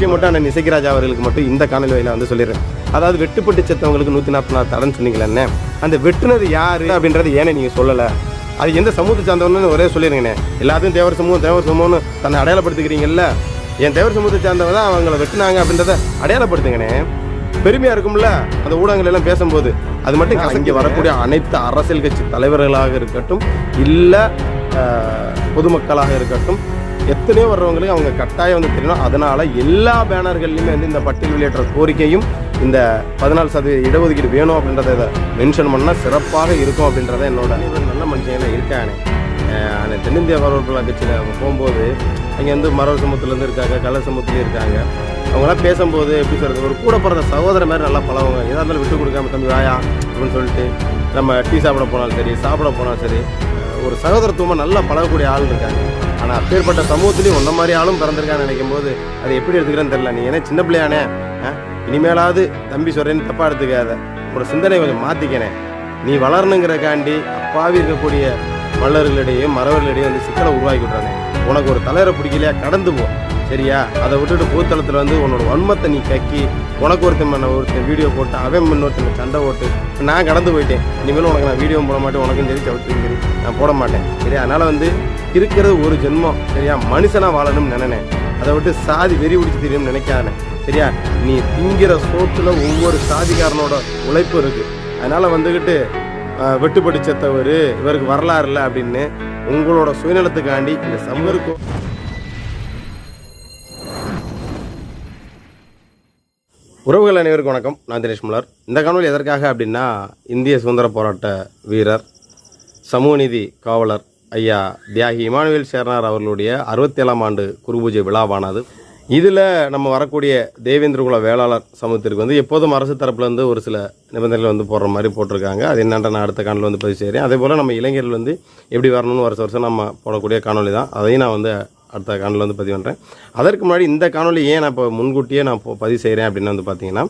விஷயம் மட்டும் அண்ணன் இசைக்கிராஜா அவர்களுக்கு மட்டும் இந்த காணொலி வழியில வந்து சொல்லிடுறேன். அதாவது வெட்டுப்பட்டு செத்தவங்களுக்கு நூற்றி நாற்பத்தி நாலு தடன்னு சொன்னீங்களே அந்த வெட்டுனது யாரு அப்படின்றது ஏன்னு நீங்கள் சொல்லலை. அது எந்த சமூகத்தை சார்ந்தவன்னு ஒரே சொல்லிடுங்கண்ணே. எல்லாத்தையும் தேவர் சமூகம் தேவர் சமூகம்னு தன்னை அடையாளப்படுத்திக்கிறீங்கல்ல? என் தேவர் சமூகத்தை சார்ந்தவங்க தான் அவங்கள வெட்டுனாங்க அப்படின்றத அடையாளப்படுத்துங்கண்ணே. பெருமையா இருக்கும்ல அந்த ஊடகங்கள் எல்லாம் பேசும்போது. அது மட்டும் இங்கே வரக்கூடிய அனைத்து அரசியல் கட்சி தலைவர்களாக இருக்கட்டும் இல்லை பொதுமக்களாக இருக்கட்டும் எத்தனையோ வர்றவங்களுக்கு அவங்க கட்டாயம் வந்து தெரியணும் அதனால் எல்லா பேனர்கள்லையுமே வந்து இந்த பட்டியல் வெளியேற்ற கோரிக்கையும் இந்த பதினாலு சதவீத இடஒதுக்கீடு வேணும் அப்படின்றத மென்ஷன் பண்ணால் சிறப்பாக இருக்கும் அப்படின்றத என்னோட நல்ல மனுஷன் இருக்கானே அந்த தென்னிந்திய வரவர்கள் கட்சியில் அவங்க போகும்போது அங்கே வந்து மரவர் சமூகத்துலேருந்து இருக்காங்க கள்ள சமூகத்துலேயும் இருக்காங்க. அவங்களாம் பேசும்போது எப்படி சொல்கிறது ஒரு கூட பிறந்த சகோதர மாதிரி நல்லா பழகுவாங்க. எதாக இருந்தாலும் விட்டு கொடுக்காம தம்பி வாயா அப்படின்னு சொல்லிட்டு நம்ம டீ சாப்பிட போனாலும் சரி சாப்பிட போனாலும் சரி ஒரு சகோதரத்துவமாக நல்லா பழகக்கூடிய ஆள் இருக்காங்க. ஆனால் அப்பேற்பட்ட சமூகத்துலேயும் உன்ன மாதிரி ஆளும் பிறந்திருக்கான்னு நினைக்கும் போது அதை எப்படி எடுத்துக்கிறேன்னு தெரியல. நீ ஏன்னா சின்ன பிள்ளையானே? ஆ? இனிமேலாவது தம்பி சொல்கிறேன்னு தப்பாக எடுத்துக்காத. ஒரு சிந்தனை கொஞ்சம் மாற்றிக்கனே நீ வளரணுங்கிறக்காண்டி அப்பாவி இருக்கக்கூடிய மல்லர்களிடையே மறவர்களிடையே வந்து சிக்கலை உருவாக்கி விட்றானே உனக்கு ஒரு தலைவரை பிடிக்கலையா? கடந்து போ. சரியா? அதை விட்டுட்டு பூத்தளத்தில் வந்து உன்னோட வன்மத்தை நீ கக்கி உனக்கு ஒருத்தன் பண்ண ஒருத்தன் வீடியோ போட்டு அவன் இன்னொருத்தன் சண்டை ஓட்டு நான் கடந்து போயிட்டேன். இனிமேல் உனக்கு நான் வீடியோ போட மாட்டேன் உனக்கும் சரி சவுத்துக்கும் சரி நான் போட மாட்டேன். சரியா? அதனால் வந்து இருக்கிறது ஒரு ஜென்மம். சரியா? மனுஷனாக வாழணும்னு நினைனேன். அதை விட்டு சாதி வெறி பிடிச்சி தெரியும்னு நினைக்காதே. சரியா? நீ திங்கிற சோத்துல ஒவ்வொரு சாதிக்காரனோட உழைப்பு இருக்கு. அதனால வந்துக்கிட்டு வெட்டுப்படிச்சத்தவர் இவருக்கு வரலாறு இல்லை அப்படின்னு உங்களோட சுயநலத்துக்காண்டி இந்த சமூகம் உறவுகள் அனைவருக்கும் வணக்கம். நான் தினேஷ் முலர். இந்த காணொலி எதற்காக அப்படின்னா இந்திய சுதந்திர போராட்ட வீரர் சமூக நீதி காவலர் ஐயா தியாகி இமானுவேல் சேர்னார் அவர்களுடைய அறுபத்தேழாம் ஆண்டு குருபூஜை விழாவானது. இதில் நம்ம வரக்கூடிய தேவேந்திரகுல வேளாளர் சமூகத்திற்கு வந்து எப்போதும் அரசு தரப்புலேருந்து ஒரு சில நிபந்தனைகள் வந்து போடுற மாதிரி போட்டிருக்காங்க. அது என்னன்ற நான் அடுத்த காணொலி வந்து பதிவு செய்கிறேன் அதே போல் நம்ம இளைஞர்கள் வந்து எப்படி வரணும்னு வருஷம் வருஷம் நம்ம போடக்கூடிய காணொலி தான் அதையும் நான் வந்து அடுத்த காணொலி வந்து பதிவு பண்ணுறேன் அதற்கு முன்னாடி இந்த காணொலி ஏன் நான் இப்போ முன்கூட்டியே நான் இப்போ பதிவு செய்கிறேன் அப்படின்னு வந்து பார்த்தீங்கன்னா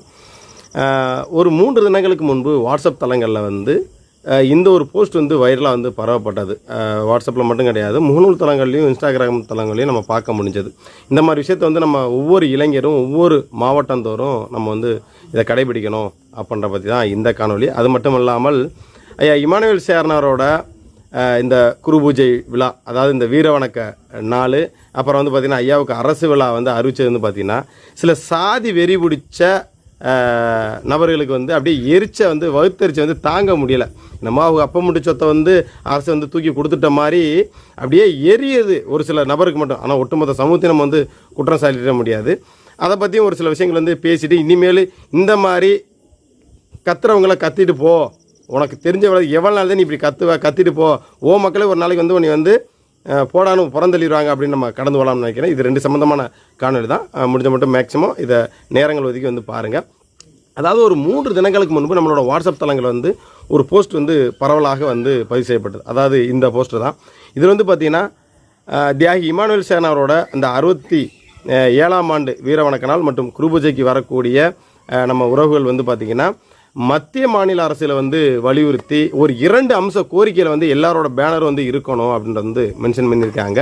ஒரு மூன்று தினங்களுக்கு முன்பு வாட்ஸ்அப் தளங்களில் வந்து இந்த ஒரு போஸ்ட் வந்து வைரலாக வந்து பரவப்பட்டது. வாட்ஸ்அப்பில் மட்டும் கிடையாது முகநூல் தளங்கள்லையும் இன்ஸ்டாகிராம் தளங்கள்லையும் நம்ம பார்க்க முடிஞ்சது. இந்த மாதிரி விஷயத்தை வந்து நம்ம ஒவ்வொரு இளைஞரும் ஒவ்வொரு மாவட்டந்தோறும் நம்ம வந்து இதை கடைபிடிக்கணும் அப்படின்ற பற்றி தான் இந்த காணொலி அது மட்டும் இல்லாமல் ஐயா இமானுவேல் சேர்னாரோட இந்த குரு பூஜை விழா அதாவது இந்த வீர வணக்க நாள் அப்புறம் வந்து பார்த்திங்கன்னா ஐயாவுக்கு அரசு விழா வந்து அறிவிச்சது வந்து பார்த்திங்கன்னா சில சாதி வெறி பிடிச்ச நபர்களுக்கு வந்து அப்படியே எரிச்ச வந்து வகுத்தெரிச்சை வந்து தாங்க முடியலை. நம்ம அவங்க அப்பா முட்டு சொத்தை வந்து அரசு வந்து தூக்கி கொடுத்துட்ட மாதிரி அப்படியே எரியுது ஒரு சில நபருக்கு மட்டும். ஆனால் ஒட்டுமொத்த சமூகத்தை நம்ம வந்து குற்றம் சாட்டிட முடியாது. அதை பற்றியும் ஒரு சில விஷயங்கள் வந்து பேசிட்டு இனிமேல் இந்த மாதிரி கத்துறவங்கள கத்திட்டு போ உனக்கு தெரிஞ்ச எவ்வளோ நாள் தான் நீ இப்படி கத்துவ கத்திட்டு போ. ஓ மக்களே ஒரு நாளைக்கு வந்து உன்னை வந்து போடானு புறந்தள்ளிடுவாங்க அப்படின்னு நம்ம கடந்து போகலாம்னு நினைக்கிறேன். இது ரெண்டு சம்மந்தமான காணொலி தான். முடிஞ்ச மட்டும் மேக்ஸிமம் இதை நேரங்கள் ஒதுக்கி வந்து பாருங்கள் அதாவது ஒரு மூன்று தினங்களுக்கு முன்பு நம்மளோட வாட்ஸ்அப் தளங்கள் வந்து ஒரு போஸ்ட் வந்து பரவலாக வந்து பதிவு செய்யப்பட்டது. அதாவது இந்த போஸ்ட்டு தான். இதில் வந்து பார்த்திங்கன்னா தியாகி இமானுவேல் சேனாரோட அந்த அறுபத்தி ஏழாம் ஆண்டு வீரவணக்க நாள் மற்றும் குருபூஜைக்கு வரக்கூடிய நம்ம உறவுகள் வந்து பார்த்திங்கன்னா மத்திய மாநில அரசில் வந்து வலியுறுத்தி ஒரு இரண்டு அம்ச கோரிக்கையில் வந்து எல்லாரோட பேனர் வந்து இருக்கணும் அப்படின்றது வந்து மென்ஷன் பண்ணியிருக்காங்க.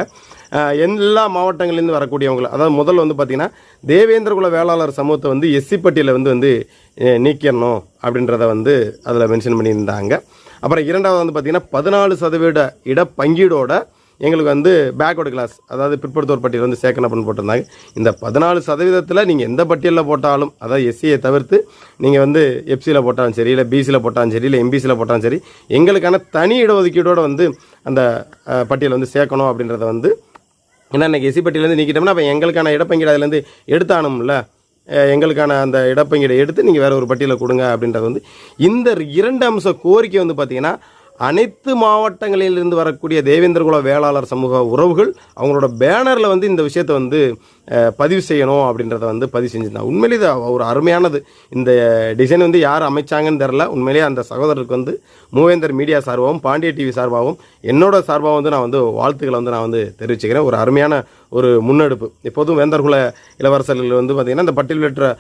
எல்லா மாவட்டங்கள்லேருந்து வரக்கூடியவங்க அதாவது முதல்ல வந்து பார்த்திங்கன்னா தேவேந்திரகுல வேளாளர் சமூகத்தை வந்து எஸ்சி பட்டியலில் வந்து வந்து நீக்கிடணும் அப்படின்றத வந்து அதில் மென்ஷன் பண்ணியிருந்தாங்க. அப்புறம் இரண்டாவது வந்து பார்த்திங்கன்னா பதினாலு சதவீத இடப்பங்கீடோட எங்களுக்கு வந்து பேக்வர்டு கிளாஸ் அதாவது பிற்படுத்தோர் பட்டியல் வந்து சேர்க்கணும் அப்படின்னு போட்டிருந்தாங்க. இந்த பதினாலு சதவீதத்தில் நீங்கள் எந்த பட்டியலில் போட்டாலும் அதாவது எஸ்சியை தவிர்த்து நீங்கள் வந்து எஃப்சியில் போட்டாலும் சரி இல்லை பிசியில் போட்டாலும் சரி இல்லை எம்பிசியில் போட்டாலும் சரி எங்களுக்கான தனி இடஒதுக்கீடோடு வந்து அந்த பட்டியலை பட்டியல் வந்து சேர்க்கணும் அப்படின்றத வந்து ஏன்னா இன்னைக்கு எஸ்சி பட்டியலேருந்து நீக்கிட்டோம்னா அப்போ எங்களுக்கான இடப்பங்கீடு அதுலேருந்து எடுத்தானும்ல. எங்களுக்கான அந்த இடப்பங்கீடை எடுத்து நீங்கள் வேறு ஒரு பட்டியலை கொடுங்க அப்படின்றது வந்து இந்த இரண்டு அம்ச கோரிக்கை வந்து பார்த்தீங்கன்னா அனைத்து மாவட்டங்களிலிருந்து வரக்கூடிய தேவேந்திரகுல வேளாளர் சமூக உறவுகள் அவங்களோட பேனரில் வந்து இந்த விஷயத்தை வந்து பதிவு செய்யணும் அப்படின்றத வந்து பதிவு செஞ்சிருந்தாங்க உண்மையிலே இது ஒரு அருமையானது. இந்த டிசைன் வந்து யார் அமைச்சாங்கன்னு தெரில உண்மையிலேயே அந்த சகோதரருக்கு வந்து மூவேந்தர் மீடியா சார்பாகவும் பாண்டிய டிவி சார்பாகவும் என்னோட சார்பாக வந்து நான் வந்து வாழ்த்துக்களை வந்து நான் வந்து தெரிவிச்சுக்கிறேன். ஒரு அருமையான ஒரு முன்னெடுப்பு. எப்போதும் வேந்தர்குல இளவரசர்கள் வந்து பார்த்திங்கன்னா இந்த பட்டியல் வெற்ற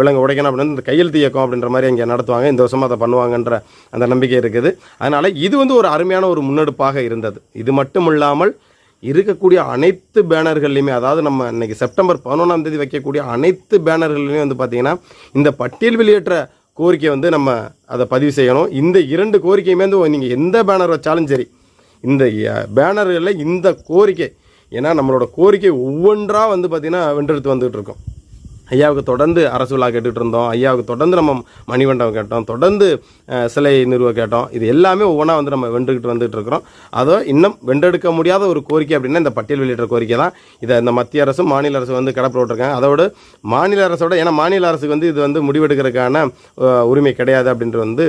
விலங்கு உடைக்கணும் அப்படின்னு இந்த கையெழுத்து இயக்கம் அப்படின்ற மாதிரி இங்கே நடத்துவாங்க. இந்த வருஷமாக அதை பண்ணுவாங்கன்ற அந்த நம்பிக்கை இருக்குது. அதனால் இது வந்து ஒரு அருமையான ஒரு முன்னெடுப்பாக இருந்தது. இது மட்டும் இல்லாமல் இருக்கக்கூடிய அனைத்து பேனர்கள்லையுமே அதாவது நம்ம இன்னைக்கு செப்டம்பர் பதினொன்றாம் தேதி வைக்கக்கூடிய அனைத்து பேனர்கள்லையும் வந்து பார்த்திங்கன்னா இந்த பட்டியல் வெளியேற்ற கோரிக்கை வந்து நம்ம அதை பதிவு செய்யணும். இந்த இரண்டு கோரிக்கையுமே வந்து நீங்கள் எந்த பேனர் வச்சாலும் சரி இந்த பேனர்களில் இந்த கோரிக்கை ஏன்னா நம்மளோட கோரிக்கை ஒவ்வொன்றா வந்து பார்த்திங்கன்னா வென்றெடுத்து வந்துகிட்டு இருக்கோம். ஐயாவுக்கு தொடர்ந்து அரசு விழா கேட்டுகிட்டு இருந்தோம். ஐயாவுக்கு தொடர்ந்து நம்ம மணிமண்டபம் கேட்டோம். தொடர்ந்து சிலை நிறுவ கேட்டோம். இது எல்லாமே ஒவ்வொன்றா வந்து நம்ம வென்றுக்கிட்டு வந்துட்டு இருக்கிறோம். அதோ இன்னும் வென்றெடுக்க முடியாத ஒரு கோரிக்கை அப்படின்னா இந்த பட்டியல் வெளியிட்ட கோரிக்கை தான். இதை இந்த மத்திய அரசும் மாநில அரசு வந்து கடப்பில் விட்டுருக்காங்க. அதோடு மாநில அரசோட ஏன்னா மாநில அரசுக்கு வந்து இது வந்து முடிவெடுக்கிறதுக்கான உரிமை கிடையாது அப்படின்ட்டு வந்து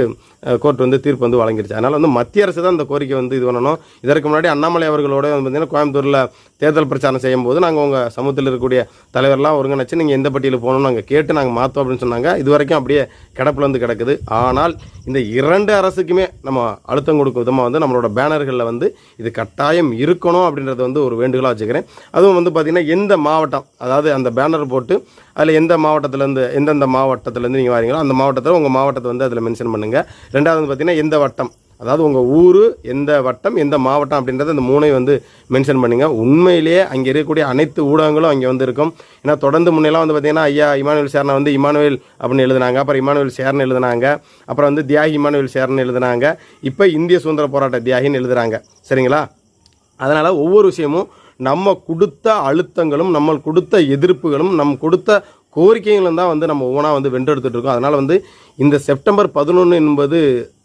கோர்ட் வந்து தீர்ப்பு வந்து வழங்கிடுச்சு. அதனால் வந்து மத்திய அரசு தான் இந்த கோரிக்கை வந்து இது பண்ணணும். இதற்கு முன்னாடி அண்ணாமலை அவர்களோட வந்து பார்த்தீங்கன்னா கோயம்புத்தூரில் தேர்தல் பிரச்சாரம் செய்யும்போது நாங்கள் உங்கள் சமூகத்தில் இருக்கக்கூடிய தலைவர்லாம் ஒருங்கிணைச்சு நீங்கள் எந்த பட்டியலுக்கு போகணும்னு நாங்கள் கேட்டு நாங்கள் மாற்றோம் அப்படின்னு சொன்னாங்க. இது வரைக்கும் அப்படியே கிடப்பில் வந்து கிடக்குது. ஆனால் இந்த இரண்டு அரசுக்குமே நம்ம அழுத்தம் கொடுக்கும் விதமாக வந்து நம்மளோட பேனர்களில் வந்து இது கட்டாயம் இருக்கணும் அப்படின்றத வந்து ஒரு வேண்டுகோளாக வச்சுக்கிறேன். அதுவும் வந்து பார்த்திங்கன்னா எந்த மாவட்டம் அதாவது அந்த பேனர் போட்டு அதில் எந்த மாவட்டத்துலேருந்து எந்தெந்த மாவட்டத்துலேருந்து நீங்கள் வரீங்களோ அந்த மாவட்டத்தில் உங்கள் மாவட்டத்தை வந்து அதில் மென்ஷன் பண்ணுங்கள் ரெண்டாவது வந்து பார்த்திங்கன்னா எந்த வட்டம் அதாவது உங்கள் ஊர் எந்த வட்டம் எந்த மாவட்டம் அப்படின்றத அந்த மூணையும் வந்து மென்ஷன் பண்ணுங்க. உண்மையிலேயே அங்கே இருக்கக்கூடிய அனைத்து ஊடகங்களும் அங்கே வந்து இருக்கும். ஏன்னா தொடர்ந்து முன்னெல்லாம் வந்து பார்த்தீங்கன்னா ஐயா இமானுவேல் சேர்னா வந்து இமானுவேல் அப்படின்னு எழுதுனாங்க. அப்புறம் இமானுவேல் சேர்னு எழுதுனாங்க. அப்புறம் வந்து தியாகி இமானுவேல் சேர்னு எழுதுனாங்க. இப்போ இந்திய சுதந்திர போராட்ட தியாகின்னு எழுதுகிறாங்க சரிங்களா? அதனால் ஒவ்வொரு விஷயமும் நம்ம கொடுத்த அழுத்தங்களும் நம்ம கொடுத்த எதிர்ப்புகளும் நம் கொடுத்த கோரிக்கைகளும் தான் வந்து நம்ம ஒவ்வொன்றா வந்து வென்றெடுத்துட்டு இருக்கோம் அதனால் வந்து இந்த செப்டம்பர் பதினொன்று என்பது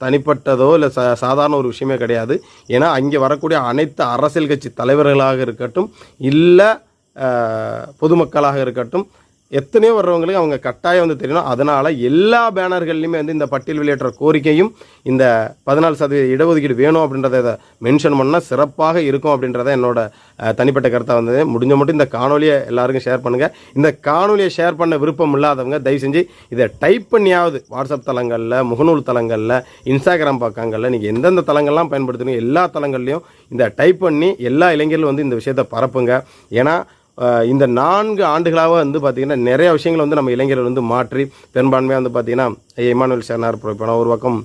தனிப்பட்டதோ இல்லை சா சாதாரண ஒரு விஷயமே கிடையாது. ஏன்னா அங்கே வரக்கூடிய அனைத்து அரசியல் கட்சி தலைவர்களாக இருக்கட்டும் இல்லை பொதுமக்களாக இருக்கட்டும் எத்தனையோ வர்றவங்களுக்கு அவங்க கட்டாயம் வந்து தெரியணும். அதனால் எல்லா பேனர்கள்லையுமே வந்து இந்த பட்டியல் வெளியேற்ற கோரிக்கையும் இந்த பதினாலு சதவீத இடஒதுக்கீடு வேணும் அப்படின்றத இதை மென்ஷன் பண்ணால் சிறப்பாக இருக்கும் அப்படின்றத என்னோட தனிப்பட்ட கருத்தாக வந்தது. முடிஞ்ச மட்டும் இந்த காணொலியை எல்லாருக்கும் ஷேர் பண்ணுங்கள் இந்த காணொலியை ஷேர் பண்ண விருப்பம் இல்லாதவங்க தயவு செஞ்சு இதை டைப் பண்ணியாவது வாட்ஸ்அப் தளங்களில் முகநூல் தளங்களில் இன்ஸ்டாகிராம் பக்கங்களில் நீங்கள் எந்தெந்த தளங்கள்லாம் பயன்படுத்துகிறீங்க எல்லா தளங்கள்லையும் இந்த டைப் பண்ணி எல்லா இளைஞர்களும் வந்து இந்த விஷயத்தை பரப்புங்க. ஏன்னா இந்த நான்கு ஆண்டுகளாக வந்து பார்த்திங்கன்னா நிறைய விஷயங்களை வந்து நம்ம இளைஞர்கள் வந்து மாற்றி பெரும்பான்மையாக வந்து பார்த்திங்கன்னா இமானுவல் சேனார் புகைப்படம் ஒரு பக்கம்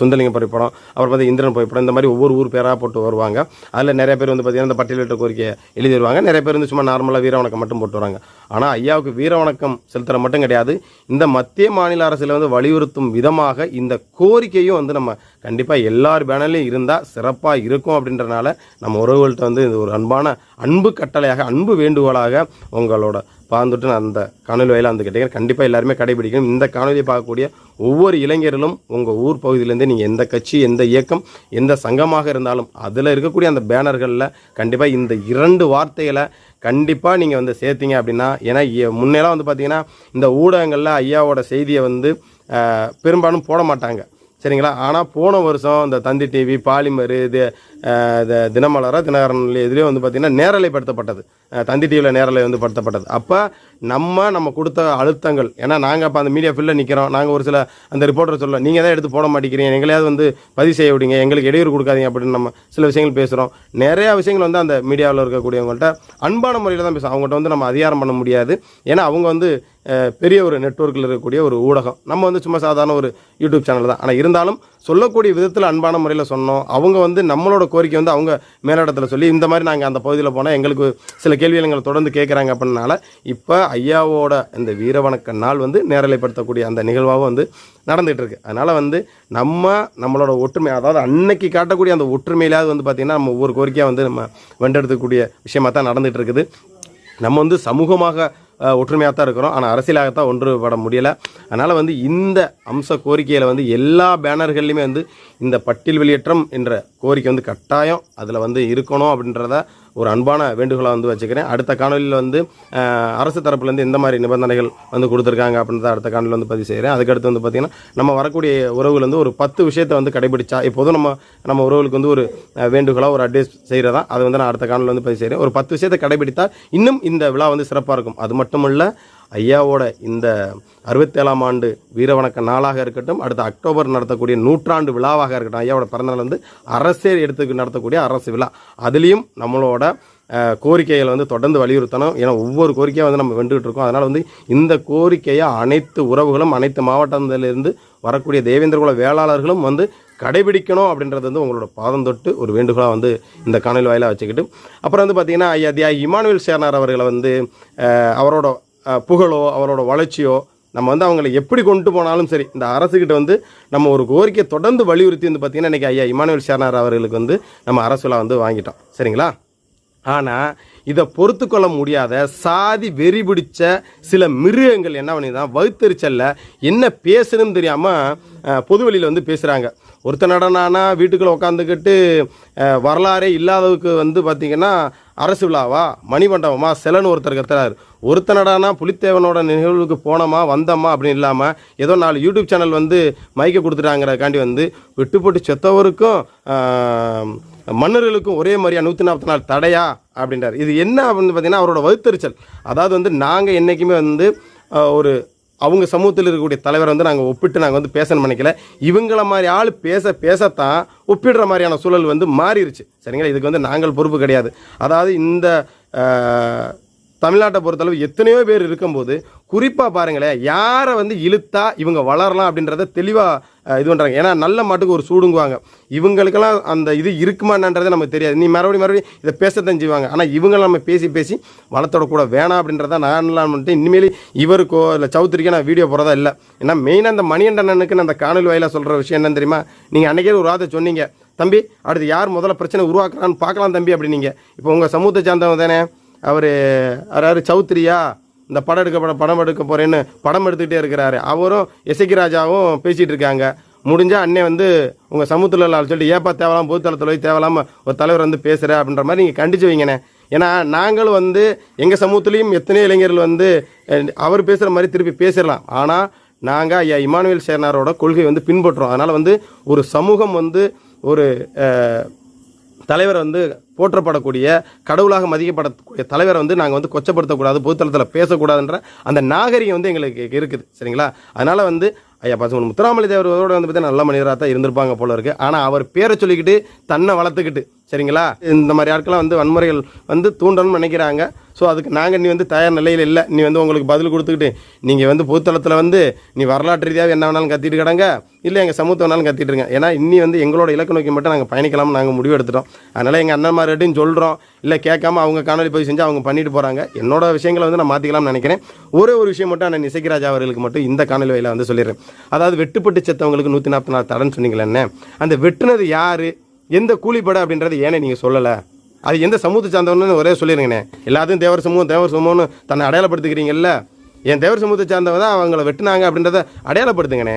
சுந்தலிங்கம் புகைப்படம் அப்புறம் வந்து இந்திரன் புகைப்படம் இந்த மாதிரி ஒவ்வொரு ஊர் பேராக போட்டு வருவாங்க. அதில் நிறைய பேர் வந்து பார்த்திங்கன்னா இந்த பட்டியலிட்ட கோரிக்கையை எழுதி வருவாங்க நிறைய பேர் வந்து சும்மா நார்மலாக வீர வணக்கம் மட்டும் போட்டு வராங்க. ஆனால் ஐயாவுக்கு வீர வணக்கம் செலுத்துகிற மட்டும் கிடையாது. இந்த மத்திய மாநில அரசில் வந்து வலியுறுத்தும் விதமாக இந்த கோரிக்கையும் வந்து நம்ம கண்டிப்பாக எல்லார் பேனர்லையும் இருந்தால் சிறப்பாக இருக்கும் அப்படின்றனால நம்ம உறவுகள்கிட்ட வந்து இது ஒரு அன்பான அன்பு கட்டளையாக அன்பு வேண்டுகோளாக உங்களோட பார்த்துட்டு நான் அந்த காணொலி வயலாக வந்து கேட்டீங்க கண்டிப்பாக எல்லாருமே கடைபிடிக்கணும். இந்த காணொலியை பார்க்கக்கூடிய ஒவ்வொரு இளைஞர்களும் உங்கள் ஊர் பகுதியிலேருந்து நீங்கள் எந்த கட்சி எந்த இயக்கம் எந்த சங்கமாக இருந்தாலும் அதில் இருக்கக்கூடிய அந்த பேனர்களில் கண்டிப்பாக இந்த இரண்டு வார்த்தைகளை கண்டிப்பாக நீங்கள் வந்து சேர்த்தீங்க அப்படின்னா ஏன்னா முன்னெல்லாம் வந்து பார்த்தீங்கன்னா இந்த ஊடகங்களில் ஐயாவோட செய்தியை வந்து பெரும்பாலும் போட மாட்டாங்க. சரிங்களா? ஆனால் போன வருஷம் இந்த தந்தி டிவி பாலிமர் இது தினமலரா தினகரன் எதுலேயும் வந்து பார்த்திங்கன்னா நேரலைப்படுத்தப்பட்டது. தந்தி டிவியில் நேரில் வந்து படுத்தப்பட்டது. அப்போ நம்ம நம்ம கொடுத்த அழுத்தங்கள் ஏன்னா நாங்கள் அப்போ அந்த மீடியா ஃபீல்டில் நிற்கிறோம் நாங்கள் ஒரு சில அந்த ரிப்போர்ட்டர் சொல்ல நீங்கள் தான் எடுத்து போட மாட்டேங்கிறீங்க? எங்களையாவது வந்து பதிவு செய்ய விடுங்க. எங்களுக்கு இடையூறு கொடுக்காதீங்க. அப்படின்னு நம்ம சில விஷயங்கள் பேசுகிறோம் நிறையா விஷயங்கள் வந்து அந்த மீடியாவில் இருக்கக்கூடியவங்கள்ட்ட அன்பான முறையில் தான் பேசுவோம். அவங்கள்ட்ட வந்து நம்ம அதிகாரம் பண்ண முடியாது. ஏன்னா அவங்க வந்து பெரிய ஒரு நெட்வொர்க்கில் இருக்கக்கூடிய ஒரு ஊடகம். நம்ம வந்து சும்மா சாதாரண ஒரு யூடியூப் சேனல் தான். ஆனால் இருந்தாலும் சொல்லக்கூடிய விதத்தில் அன்பான முறையில் சொன்னோம். அவங்க வந்து நம்மளோட கோரிக்கை வந்து அவங்க மேலிடத்தில் சொல்லி இந்த மாதிரி நாங்கள் அந்த பகுதியில் போனால் எங்களுக்கு சில கேள்விகள் எங்களை தொடர்ந்து கேட்குறாங்க அப்படின்னால இப்போ ஐயாவோட இந்த வீரவணக்க நாள் வந்து நேரலைப்படுத்தக்கூடிய அந்த நிகழ்வாகவும் வந்து நடந்துகிட்டு இருக்கு அதனால் வந்து நம்ம நம்மளோட ஒற்றுமை அதாவது அன்னைக்கு காட்டக்கூடிய அந்த ஒற்றுமையிலாவது வந்து பார்த்திங்கன்னா நம்ம ஒவ்வொரு கோரிக்கையாக வந்து நம்ம வென்றெடுக்கக்கூடிய விஷயமாக தான் நடந்துகிட்டு இருக்குது நம்ம வந்து சமூகமாக ஒற்றுமையாக தான் இருக்கிறோம். ஆனால் அரசியலாகத்தான் ஒன்றுபட முடியலை. அதனால் வந்து இந்த அம்ச கோரிக்கையில் வந்து எல்லா பேனர்கள்லையுமே வந்து இந்த பட்டியல் வெளியேற்றம் என்ற கோரிக்கை வந்து கட்டாயம் அதில் வந்து இருக்கணும் அப்படின்றத ஒரு அன்பான வேண்டுகோளாக வந்து வச்சுக்கிறேன். அடுத்த காணொலியில் வந்து அரசு தரப்புலேருந்து எந்த மாதிரி நிபந்தனைகள் வந்து கொடுத்துருக்காங்க அப்படின்றத அடுத்த காணொலியில் வந்து பதிவு செய்கிறேன் அதுக்கடுத்து வந்து பார்த்திங்கன்னா நம்ம வரக்கூடிய உறவுகள் வந்து ஒரு பத்து விஷயத்தை வந்து கடைபிடிச்சா எப்போதும் நம்ம நம்ம உறவுகளுக்கு வந்து ஒரு வேண்டுகோளாக ஒரு அட்வைஸ் செய்கிறதா அதை வந்து நான் அடுத்த காணொலியில் வந்து பதிவு செய்கிறேன் ஒரு பத்து விஷயத்தை கடைபிடித்தால் இன்னும் இந்த விழா வந்து சிறப்பாக இருக்கும். அது மட்டும் இல்லை ஐயாவோட இந்த அறுபத்தேழாம் ஆண்டு வீரவணக்க நாளாக இருக்கட்டும் அடுத்த அக்டோபர் நடத்தக்கூடிய நூற்றாண்டு விழாவாக இருக்கட்டும் ஐயாவோட பிறந்தநாள் வந்து அரசே எடுத்து நடத்தக்கூடிய அரசு விழா. அதுலேயும் நம்மளோட அஹ், கோரிக்கைகளை வந்து தொடர்ந்து வலியுறுத்தணும். ஏன்னா ஒவ்வொரு கோரிக்கையாக வந்து நம்ம வென்றுகிட்டு இருக்கோம். அதனால் வந்து இந்த கோரிக்கையை அனைத்து உறவுகளும் அனைத்து மாவட்டத்திலிருந்து வரக்கூடிய தேவேந்திரகுல வேளாளர்களும் வந்து கடைபிடிக்கணும் அப்படின்றது வந்து உங்களோட பாதம் தொட்டு ஒரு வேண்டுகோளாக வந்து இந்த காணொலி வாயிலாக வச்சுக்கிட்டு. அப்புறம் வந்து பார்த்திங்கன்னா ஐயா தியாகி இமானுவேல் சேர்னார் அவர்களை வந்து அவரோட புகழோ அவரோட வளர்ச்சியோ நம்ம வந்து அவங்கள எப்படி கொண்டு போனாலும் சரி இந்த அரசுக்கிட்ட வந்து நம்ம ஒரு கோரிக்கையை தொடர்ந்து வலியுறுத்தி வந்து பார்த்திங்கன்னா இன்றைக்கி ஐயா இமானுவேல் சேர்னார் அவர்களுக்கு வந்து நம்ம அரசுலாம் வந்து வாங்கிட்டோம். சரிங்களா? ஆனால் இதை பொறுத்து கொள்ள முடியாத சாதி வெறி பிடிச்ச சில மிருகங்கள் என்ன பண்ணிதான் வகுத்தறிச்சலில் என்ன பேசணும்னு தெரியாமல் பொதுவெளியில் வந்து பேசுகிறாங்க ஒருத்த நடனானா வீட்டுக்குள்ளே உட்காந்துக்கிட்டு வரலாறே இல்லாதவுக்கு வந்து பார்த்திங்கன்னா அரசு விழாவா மணிமண்டபமா சிலன்னு ஒருத்தர் கத்துறாரு. ஒருத்த நடனா புலித்தேவனோட நிகழ்வுக்கு போனோமா வந்தோமா அப்படின்னு இல்லாமல் ஏதோ நாலு யூடியூப் சேனல் வந்து மைக்கை கொடுத்துட்டாங்கிறக்காண்டி வந்து விட்டுப்பட்டு செத்தவருக்கும் மன்னர்களுக்கும் ஒரே மாதிரியாக நூற்றி நாற்பத்தி நாலு தடையா அப்படின்றார். இது என்ன அப்படின்னு பார்த்தீங்கன்னா அவரோட வகுத்தறிச்சல். அதாவது வந்து நாங்கள் என்றைக்குமே வந்து ஒரு அவங்க சமூகத்தில் இருக்கக்கூடிய தலைவரை வந்து நாங்கள் ஒப்பிட்டு நாங்கள் வந்து பேசணும்னு நினைக்கல. இவங்கள மாதிரி ஆள் பேச பேசத்தான் ஒப்பிடுற மாதிரியான சூழல் வந்து மாறிடுச்சு சரிங்களா? இதுக்கு வந்து நாங்கள் பொறுப்பு கிடையாது. அதாவது இந்த தமிழ்நாட்டை பொறுத்தளவு எத்தனையோ பேர் இருக்கும்போது குறிப்பாக பாருங்களேன் யாரை வந்து இழுத்தா இவங்க வளரலாம் அப்படின்றத தெளிவாக இது பண்ணுறாங்க ஏன்னா நல்ல மாட்டுக்கு ஒரு சூடுங்குவாங்க. இவங்களுக்கெல்லாம் அந்த இது இருக்குமான்றதே நமக்கு தெரியாது. நீ மறுபடியும் மறுபடியும் இதை பேச செய்வாங்க. ஆனால் இவங்க நம்ம பேசி பேசி வளர்த்தோட கூட வேணாம் அப்படின்றத நான்லாம் வந்துட்டு இனிமேல் இவருக்கோ இல்லை சௌத்ரிக்கோ நான் வீடியோ போகிறதா இல்லை. ஏன்னா மெயினாக அந்த மணியண்டனனுக்கு நான் அந்த காணொலி வாயிலாக சொல்கிற விஷயம் என்னன்னு தெரியுமா? நீங்கள் அன்றைக்கே ஒரு வார்த்தை சொன்னீங்க. தம்பி அடுத்து யார் முதல்ல பிரச்சனை உருவாக்குறான்னு பார்க்கலாம் தம்பி அப்படின்னீங்க. இப்போ உங்கள் சமூகத்தை சார்ந்தவங்க தானே? அவர் யாராரு சௌத்ரியா இந்த படம் எடுக்க படம் படம் எடுக்க போகிறேன்னு படம் எடுத்துக்கிட்டே இருக்கிறாரு. அவரும் எசக்கி ராஜாவும் பேசிகிட்டு இருக்காங்க. முடிஞ்சால் அண்ணே வந்து உங்கள் சமூகத்தில் உள்ள சொல்லிட்டு ஏப்பா தேவலாம் பொதுத்தளத்தில் போய் தேவலாம ஒரு தலைவர் வந்து பேசுகிற அப்படின்ற மாதிரி நீங்கள் கண்டிச்சு வைங்கண்ணே. ஏன்னா நாங்களும் வந்து எங்கள் சமூகத்துலேயும் எத்தனையோ இளைஞர்கள் வந்து அவர் பேசுகிற மாதிரி திருப்பி பேசிடலாம். ஆனால் நாங்கள் ஐயா இமானுவேல் சேர்னாரோட கொள்கை வந்து பின்பற்றுறோம். அதனால் வந்து ஒரு சமூகம் வந்து ஒரு தலைவர் வந்து போற்றப்படக்கூடிய கடவுளாக மதிக்கப்படக்கூடிய தலைவரை வந்து நாங்கள் வந்து கொச்சப்படுத்தக்கூடாது பொதுத்தளத்தில் பேசக்கூடாதுன்ற அந்த நாகரிகம் வந்து எங்களுக்கு இருக்குது. சரிங்களா? அதனால் வந்து ஐயா பசங்க முத்துராமலி தேவரோட வந்து பார்த்தீங்கன்னா நல்ல மனிதராக தான் இருந்திருப்பாங்க போல இருக்குது ஆனால் அவர் பேரை சொல்லிக்கிட்டு தன்னை வளர்த்துக்கிட்டு சரிங்களா? இந்த மாதிரி ஆட்கள்லாம் வந்து வன்முறைகள் வந்து தூண்டணும்னு நினைக்கிறாங்க. ஸோ அதுக்கு நாங்கள் நீ வந்து தயார் நிலையில் இல்லை. நீ வந்து உங்களுக்கு பதில் கொடுத்துக்கிட்டு நீங்கள் வந்து பொதுத்தளத்தில் வந்து நீ வரலாற்று ரீதியாக என்ன வேணாலும் கத்திட்டு கிடங்க. இல்லை எங்கள் சமூகத்தை வேணாலும் கத்திட்டு இருங்க. ஏன்னா இன்னி வந்து எங்களோட இலக்கு நோக்கி மட்டும் நாங்கள் பயணிக்கலாம்னு நாங்கள் முடிவு எடுத்துட்டோம். அதனால் எங்கள் அண்ணன்மார்கிட்டையும் சொல்கிறோம் இல்லை கேட்காம அவங்க காணொலி பதிவு செஞ்சு அவங்க பண்ணிட்டு போகிறாங்க என்னோட விஷயங்களை வந்து நான் மாற்றிக்கலாம்னு நினைக்கிறேன். ஒரே ஒரு விஷயம் மட்டும் அண்ணன் இசைக்கிராஜா அவர்களுக்கு மட்டும் இந்த காணொலி வகையில் வந்து சொல்லிடுறேன். அதாவது வெட்டுப்பட்டு செத்தவங்களுக்கு நூற்றி நாற்பத்தி நாலு தடன்னு சொன்னீங்களே அந்த வெட்டுனது யார்? எந்த கூலிப்படை அப்படின்றது ஏனே நீங்கள் சொல்லலை? அது எந்த சமூகத்தை சார்ந்தவன்னு ஒரே சொல்லிடுங்கண்ணே எல்லாத்தையும் தேவர் சமூகம் தேவர் சமூகம்னு தன்னை அடையாளப்படுத்திக்கிறீங்கல்ல? என் தேவர் சமூகத்தை சார்ந்தவன் தான் அவங்கள வெட்டினாங்க அப்படின்றத அடையாளப்படுத்துங்கண்ணே.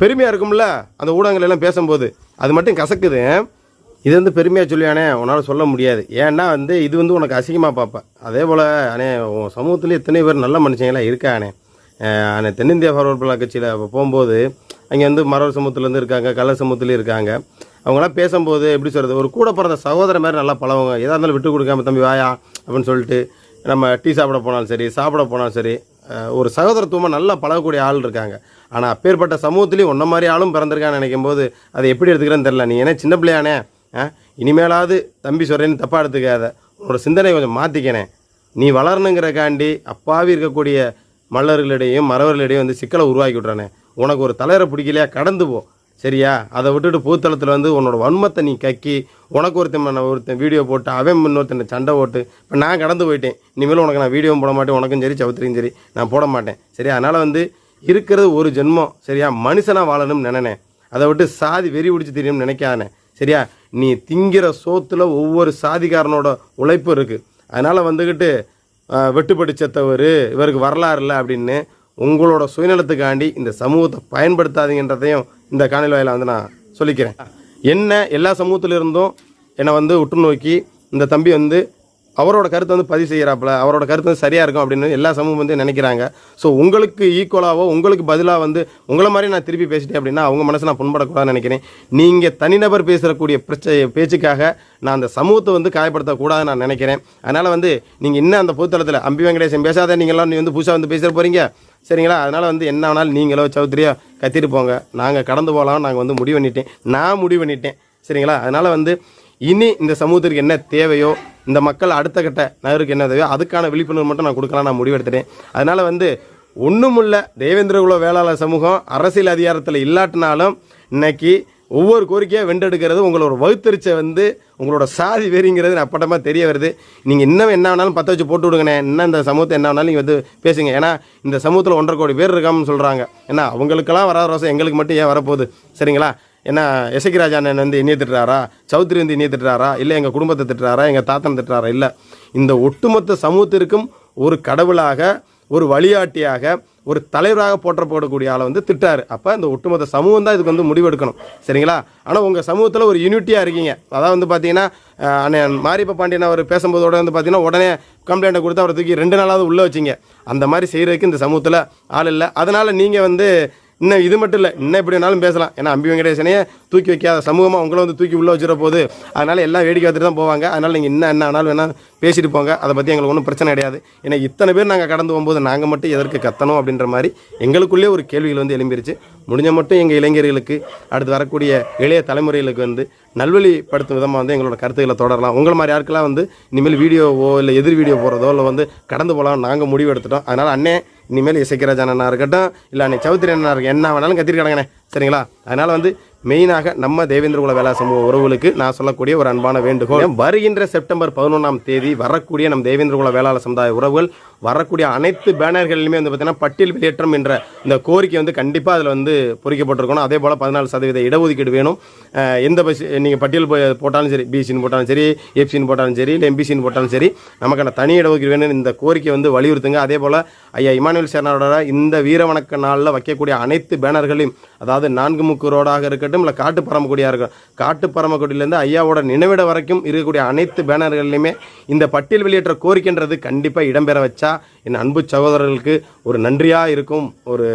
பெருமையாக இருக்கும்ல அந்த ஊடகங்கள் எல்லாம் பேசும்போது. அது மட்டும் கசக்குது. இது வந்து பெருமையாக சொல்லுவானே உன்னால் சொல்ல முடியாது. ஏன்னா வந்து இது வந்து உனக்கு அசிங்கமாக பார்ப்பேன் அதே போல் அண்ணே உன் சமூகத்தில் எத்தனை பேர் நல்ல மனுஷங்களாம் இருக்கானே அண்ணே தென்னிந்தியா ஃபார்வர்ட் பிளாக் கட்சியில் போகும்போது அங்கே வந்து மரவர் சமூகத்துலேருந்து இருக்காங்க கள்ள சமூகத்துலேயும் இருக்காங்க. அவங்களாம் பேசும்போது எப்படி சொல்கிறது ஒரு கூட பிறந்த சகோதர மாதிரி நல்லா பழவங்க எதாக இருந்தாலும் விட்டு கொடுக்காம தம்பி வாயா அப்படின்னு சொல்லிட்டு நம்ம டீ சாப்பிட போனாலும் சரி சாப்பிட போனாலும் சரி ஒரு சகோதரத்துவமாக நல்லா பழகக்கூடிய ஆள் இருக்காங்க. ஆனால் அப்பேற்பட்ட சமூகத்துலேயும் ஒன்ன மாதிரி ஆளும் பிறந்திருக்கான்னு நினைக்கும் போது அதை எப்படி எடுத்துக்கிறேன்னு தெரில நீ என்ன சின்ன பிள்ளையானே ஆ இனிமேலாவது தம்பி சொல்கிறேன்னு தப்பாக எடுத்துக்காத. உன்னோட சிந்தனை கொஞ்சம் மாற்றிக்கணே நீ வளரணுங்கிறக்காண்டி அப்பாவி இருக்கக்கூடிய மல்லர்களிடையும் மறவர்களிடையும் வந்து சிக்கலை உருவாக்கி விட்றானே உனக்கு ஒரு தலைவரை பிடிக்கலையா கடந்து போ. சரியா? அதை விட்டுட்டு பூத்தளத்தில் வந்து உன்னோட வன்மத்தை நீ கக்கி உனக்கு ஒருத்தன் நான் ஒருத்தன் வீடியோ போட்டு அவன் இன்னொருத்தன் சண்டை ஓட்டு. இப்போ நான் கடந்து போயிட்டேன். இனிமேல் உனக்கு நான் வீடியோவும் போட மாட்டேன். உனக்கும் சரி சவுத்திரியும் சரி நான் போட மாட்டேன். சரியா அதனால் வந்து இருக்கிறது ஒரு ஜென்மம். சரியா? மனுஷனாக வாழணும்னு நினைனேன் அதை விட்டு சாதி வெறி பிடிச்சி தெரியணும்னு நினைக்காதே. சரியா? நீ திங்கிற சோத்தில் ஒவ்வொரு சாதிக்காரனோட உழைப்பு இருக்குது அதனால் வந்துக்கிட்டு ஆஹ், வெட்டுப்பட்டு செத்தவர் இவருக்கு வரலாறு இல்லை அப்படின்னு உங்களோட சுயநலத்துக்காண்டி இந்த சமூகத்தை பயன்படுத்தாதீங்கன்றதையும் இந்த காணொலி வாயில வந்து நான் சொல்லிக்கிறேன். என்ன எல்லா சமூகத்திலிருந்தும் என்னை வந்து உற்று நோக்கி இந்த தம்பி வந்து அவரோட கருத்தை வந்து பதிவு செய்கிறாப்புல அவரோட கருத்து வந்து சரியாக இருக்கும் அப்படின்னு எல்லா சமூகம் வந்து நினைக்கிறாங்க. ஸோ உங்களுக்கு ஈக்குவலாகவோ உங்களுக்கு பதிலாக வந்து உங்களை மாதிரி நான் திருப்பி பேசிட்டேன் அப்படின்னா அவங்க மனசை நான் புண்படக்கூடாதுன்னு நினைக்கிறேன். நீங்கள் தனிநபர் பேசுகிறக்கூடிய பிரச்சனை பேச்சுக்காக நான் அந்த சமூகத்தை வந்து காயப்படுத்தக்கூடாதுன்னு நான் நினைக்கிறேன். அதனால் வந்து நீங்கள் இன்னும் அந்த பொதுத்தளத்தில் அம்பி வெங்கடேசன் பேசாத நீங்களாம் நீ வந்து புதுசாக வந்து பேசுகிற போகிறீங்க சரிங்களா? அதனால் வந்து என்ன வேணாலும் நீங்களோ சௌத்ரியா கத்திட்டு போங்க. நாங்கள் கடந்து போகலாம் நாங்கள் வந்து முடிவு பண்ணிட்டேன். நான் முடிவு பண்ணிட்டேன். சரிங்களா? அதனால் வந்து இனி இந்த சமூகத்திற்கு என்ன தேவையோ இந்த மக்கள் அடுத்த கட்ட நகருக்கு என்ன தேவையோ அதுக்கான விழிப்புணர்வு மட்டும் நான் கொடுக்கலாம் நான் முடிவெடுத்துட்டேன். அதனால் வந்து ஒன்றுமில்ல தேவேந்திரகுல வேளாளர் சமூகம் அரசியல் அதிகாரத்தில் இல்லாட்டினாலும் இன்னைக்கு ஒவ்வொரு கோரிக்கையாக வென்றெடுக்கிறது உங்களோட வகுத்தறிச்சை வந்து உங்களோட சாதி வெறிங்கிறது அப்பட்டமாக தெரிய வருது. நீங்கள் இன்னும் என்ன வேணாலும் பற்ற வச்சு போட்டு விடுங்கண்ணே. இன்னும் இந்த சமூகத்தை என்ன வேணாலும் நீங்கள் வந்து பேசுங்க. ஏன்னா இந்த சமூகத்தில் ஒன்றரை கோடி பேர் இருக்காமன்னு சொல்கிறாங்க ஏன்னா அவங்களுக்கெல்லாம் வராத ரோசம் எங்களுக்கு மட்டும் ஏன் வரப்போகுது? சரிங்களா? ஏன்னா எசக்கிராஜ் அண்ணன் வந்து என்னைய திட்டுறாரா? சௌத்ரி வந்து என்னைய திட்டுறாரா? இல்லை எங்கள் குடும்பத்தை திட்டுறாரா? எங்கள் தாத்தன் திட்டுறாரா? இல்லை. இந்த ஒட்டுமொத்த சமூகத்திற்கும் ஒரு கடவுளாக ஒரு வழிகாட்டியாக ஒரு தலைவராக போற்றப்படக்கூடிய ஆளை வந்து திட்டார். அப்போ இந்த ஒட்டுமொத்த சமூகம் தான் இதுக்கு வந்து முடிவெடுக்கணும். சரிங்களா? ஆனால் உங்கள் சமூகத்தில் ஒரு யூனிட்டியாக இருக்கீங்க. அதாவது வந்து பார்த்தீங்கன்னா அண்ணன் மாரியப்ப பாண்டியன் அவர் பேசும்போதோட வந்து பார்த்தீங்கன்னா உடனே கம்ப்ளைண்ட்டை கொடுத்து அவரை தூக்கி ரெண்டு நாளாவது உள்ளே வச்சிங்க. அந்த மாதிரி செய்கிறதுக்கு இந்த சமூகத்தில் ஆள் இல்லை. அதனால் நீங்கள் வந்து இன்னும் இது மட்டும் இல்லை இன்னும் எப்படி வேணாலும் பேசலாம். ஏன்னா அம்பி வெங்கடேசனையே தூக்கி வைக்காத சமூகமாக உங்களை வந்து தூக்கி உள்ளே வச்சிட போகுது. அதனால் எல்லாம் வேடிக்கை பார்த்துட்டு தான் போவாங்க. அதனால் நீங்கள் என்ன என்ன ஆனாலும் வேணால் பேசிட்டு போங்க. அதை பற்றி எங்களுக்கு ஒன்றும் பிரச்சனை கிடையாது. ஏன்னா இத்தனை பேர் நாங்கள் கடந்து போகும்போது நாங்கள் மட்டும் எதற்கு கத்தணும் அப்படின்ற மாதிரி எங்களுக்குள்ளே ஒரு கேள்விகள் வந்து எழும்பிருச்சு. முடிஞ்ச மட்டும் எங்கள் இளைஞர்களுக்கு அடுத்து வரக்கூடிய இளைய தலைமுறைகளுக்கு வந்து நல்வழிப்படுத்தும் விதமாக வந்து எங்களோட கருத்துக்களை தொடரலாம். உங்களை மாதிரி யாருக்கெல்லாம் வந்து இனிமேல் வீடியோவோ இல்லை எதிர் வீடியோ போகிறதோ இல்லை வந்து கடந்து போகலாம் நாங்கள் முடிவு எடுத்துட்டோம். அதனால் அண்ணே இனிமேல் இசைக்கராஜ் இருக்கட்டும் இல்லை அன்னை சௌத்ரி அண்ணனாக இருக்கட்டும் என்ன வேணாலும் கத்திரி சரிங்களா? அதனால் வந்து மெயினாக நம்ம தேவேந்திர குல வேளா சமூக உறவுகளுக்கு நான் சொல்லக்கூடிய ஒரு அன்பான வேண்டுகோள். வருகின்ற செப்டம்பர் பதினொன்றாம் தேதி வரக்கூடிய நம் தேவேந்திர குல சமுதாய உறவுகள் வரக்கூடிய அனைத்து பேனர்களிலுமே வந்து பார்த்தீங்கன்னா பட்டியல் வெளியேற்றம் என்ற இந்த கோரிக்கை வந்து கண்டிப்பாக அதில் வந்து பொறிக்கப்பட்டிருக்கணும். அதே போல் பதினாலு சதவீத இடஒதுக்கீடு வேணும். எந்த பஸ் நீங்கள் பட்டியல் போய் போட்டாலும் சரி பிசின்னு போட்டாலும் சரி எஃப்சின்னு போட்டாலும் சரி இல்லை எம்பிசின்னு போட்டாலும் சரி நமக்கான தனி இடஒதுக்கீடு வேணும்னு இந்த கோரிக்கை வந்து வலியுறுத்துங்க. அதே போல் ஐயா இமானுவேல் சேனாரோட இந்த வீரவணக்க நாளில் வைக்கக்கூடிய அனைத்து பேனர்களையும் அதாவது நான்கு முக்கு ரோடாக இருக்கட்டும் இல்லை காட்டு பரமக்குடியாக இருக்கட்டும் காட்டு பரமக்குடியிலேருந்து ஐயாவோட நினைவிட வரைக்கும் இருக்கக்கூடிய அனைத்து பேனர்கள்லையுமே இந்த பட்டியல் வெளியேற்ற கோரிக்கைன்றது கண்டிப்பாக இடம்பெற வச்சா என் அன்பு சகோதரர்களுக்கு ஒரு நன்றியாக இருக்கும் ஒரு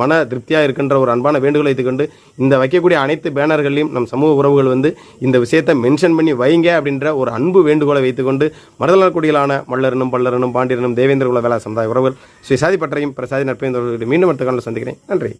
மன திருப்தியாக இருக்கின்ற ஒரு அன்பான வேண்டுகோளை வைத்துக்கொண்டு இந்த வைக்கக்கூடிய அனைத்து பேனர்களையும் நம் சமூக உறவுகள் வந்து இந்த விஷயத்தை மென்ஷன் பண்ணி வைங்க அப்படின்ற ஒரு அன்பு வேண்டுகோளை வைத்துக்கொண்டு மருதலக்குடியிலான மல்லரனும் பல்லரனும் பாண்டியரனும் தேவேந்திர குல வேளா சமுதாய உறவுகள் ஸ்ரீ சாதி பற்றையும் பிரசாதி நட்பையும் மீண்டும் அடுத்த காலையில் சந்திக்கிறேன். நன்றி.